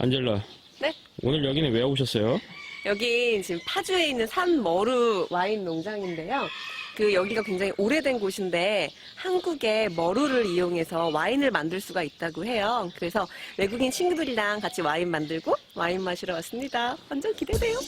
안젤라. 네? 오늘 여기는 왜 오셨어요? 여기 지금 파주에 있는 산머루 와인 농장인데요. 그 여기가 굉장히 오래된 곳인데 한국의 머루를 이용해서 와인을 만들 수가 있다고 해요. 그래서 외국인 친구들이랑 같이 와인 만들고 와인 마시러 왔습니다. 완전 기대돼요.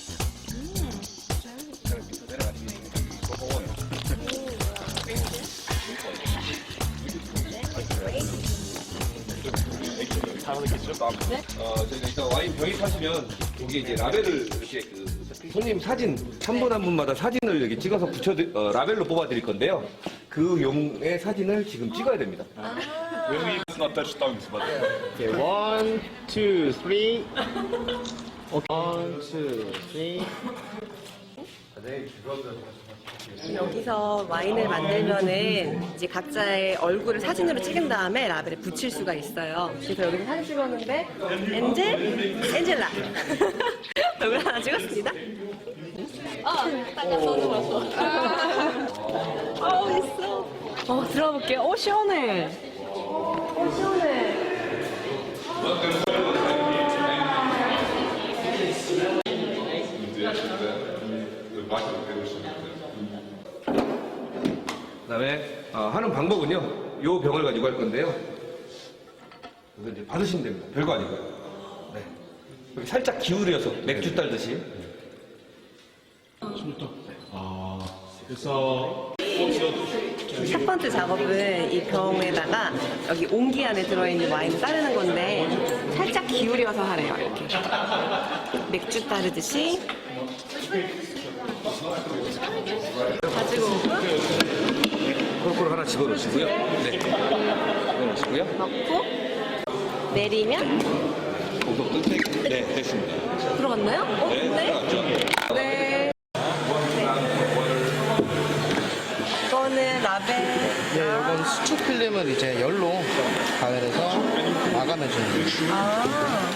어, 저희가 일단 와인 병이 타시면 여기 이제 라벨을 이렇게 그 손님 사진 한 분 한 분마다 사진을 여기 찍어서 붙여 어, 라벨로 뽑아 드릴 건데요. 그 용의 사진을 지금 찍어야 됩니다. tongues, but Okay, one, two, three. Okay. One, two, three. 여기서 와인을 만들면은 이제 각자의 얼굴을 사진으로 찍은 다음에 라벨에 붙일 수가 있어요. 그래서 여기서 사진 찍었는데 엔젤, 엔젤라 얼굴 하나 찍었습니다. 어, 있어. 어, 들어가 볼게요. 오, 시원해. 오, 시원해. 그다음에 어, 하는 방법은요. 요 병을 가지고 할 건데요. 이거 이제 받으시면 됩니다. 별거 아니고요. 네. 여기 살짝 기울여서 맥주 딸듯이. 그래서 첫 번째 작업은 이 병에다가 여기 온기 안에 들어있는 와인을 따르는 건데 살짝 기울여서 하래요 이렇게 맥주 따르듯이 가지고 오고 집어넣으시고요. 네. 집어넣으시고요. 넣고 내리면 네, 됐습니다. 들어갔나요? 어? 네? 네. 이거는 라벨 네, 이건 수축 필름을 이제 열로 가열해서 마감해주는 거예요. 아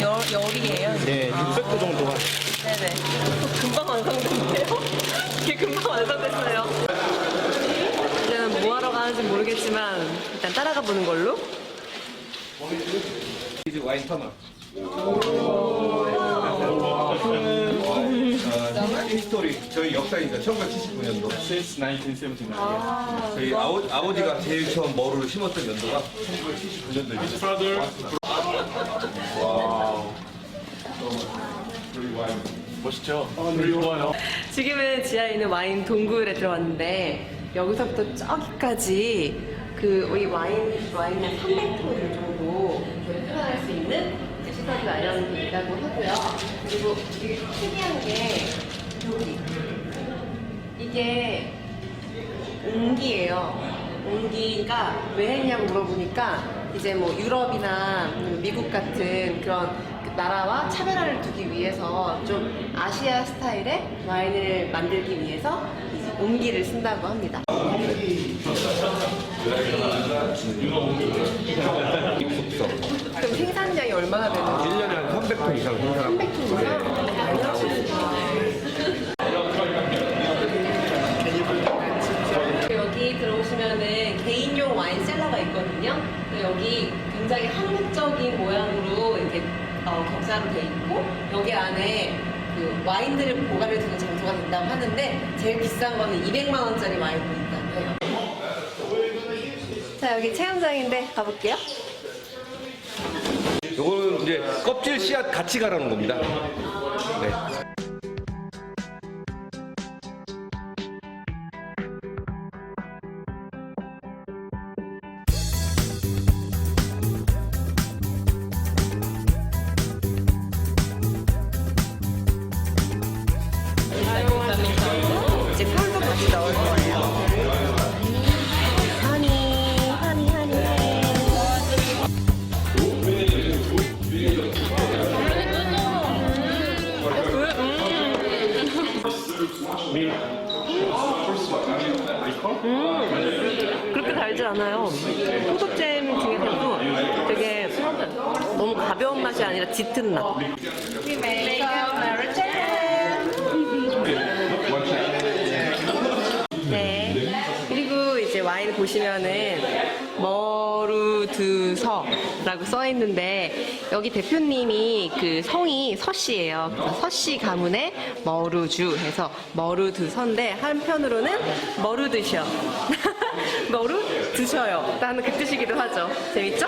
열, 열이에요? 네, 600도 정도가 네네. 어, 금방 완성됐네요? 이게 금방 완성됐어요. 이제는 뭐 하러 가는지 모르겠지만 일단 따라가 보는 걸로. 이제 와인 터널. 히스토리 저희 역사입니다. 1979년도. since 1979. 저희 아버, 아버지가 제일 처음 머루를 심었던 연도가 1979년도입니다. Brother, 멋있죠? 지금은 지하에 있는 와인 동굴에 들어왔는데 여기서부터 저기까지 그이 와인 와인을 300톤 정도 표현할 수 있는 그 시설이 마련되어 있다고 하고요. 그리고 되게 특이한 게 여기 이게 옹기예요. 옹기가 왜 했냐고 물어보니까 이제 뭐 유럽이나 미국 같은 그런 그 나라와 차별화를 두기 위해서 좀 아시아 스타일의 와인을 만들기 위해서 옹기를 쓴다고 합니다. 그럼 생산량이 얼마나 되는 거예요? 1년에 한 300톤 이상 생산하고 300톤 여기 들어오시면은 개인용 와인 셀러가 있거든요. 여기 굉장히 한국적인 모양으로 이렇게 어, 격자로 돼 있고 여기 안에 그 와인들을 보관해 두는 된다고 하는데 제일 비싼 거는 200만 원짜리 와인도 있다고 해요. 자 여기 체험장인데 가볼게요. 요거는 이제 껍질 씨앗 같이 갈아놓은 겁니다. 않아요. 포도잼 중에서도 되게 너무 가벼운 맛이 아니라 짙은 맛. 네. 그리고 이제 와인 보시면은 머루드서라고 써 있는데 여기 대표님이 그 성이 서씨예요. 서씨 가문의 머루주 해서 머루드서인데 한편으로는 머루드셔. 머루 드셔요. 라는 그 뜻이기도 하죠. 재밌죠?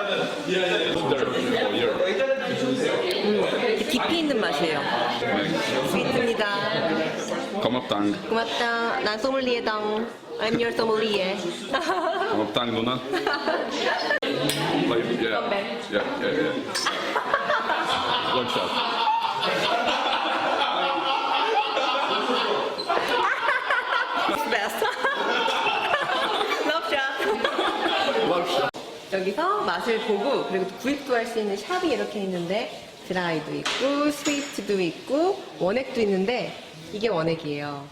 음, 깊이 있는 맛이에요. 스위트입니다. Kamaptang. 고맙다. 난 소믈리에당. I'm your sommelier. Kamaptang Luna. Like, yeah. Yeah, yeah, yeah. 여기서 맛을 보고 그리고 또 구입도 할 수 있는 샵이 이렇게 있는데 드라이도 있고 스위트도 있고 원액도 있는데 이게 원액이에요.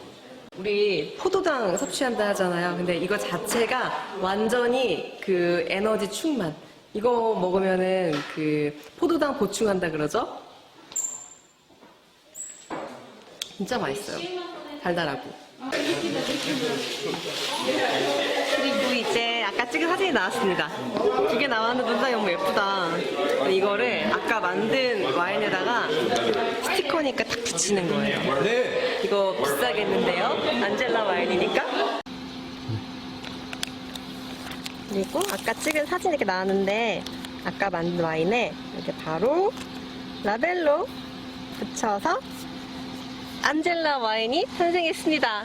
우리 포도당 섭취한다 하잖아요. 근데 이거 자체가 완전히 그 에너지 충만. 이거 먹으면은 그 포도당 보충한다 그러죠? 진짜 맛있어요. 달달하고. 찍은 사진이 나왔습니다. 두 개 나왔는데 눈이 너무 예쁘다. 이거를 아까 만든 와인에다가 스티커니까 딱 붙이는 거예요. 네. 이거 비싸겠는데요? 안젤라 와인이니까? 그리고 아까 찍은 사진 이렇게 나왔는데 아까 만든 와인에 이렇게 바로 라벨로 붙여서 안젤라 와인이 탄생했습니다.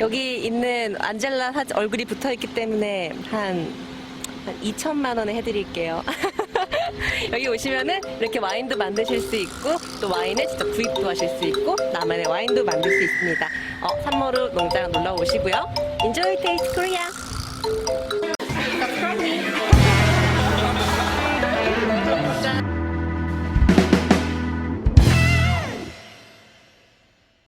여기 있는 안젤라 사 얼굴이 붙어 있기 때문에 한, 한 2천만 원에 해드릴게요. 여기 오시면은 이렇게 와인도 만드실 수 있고 또 와인을 직접 구입도 하실 수 있고 나만의 와인도 만들 수 있습니다. 어, 산모루 농장 놀러 오시고요. Enjoy Taste Korea.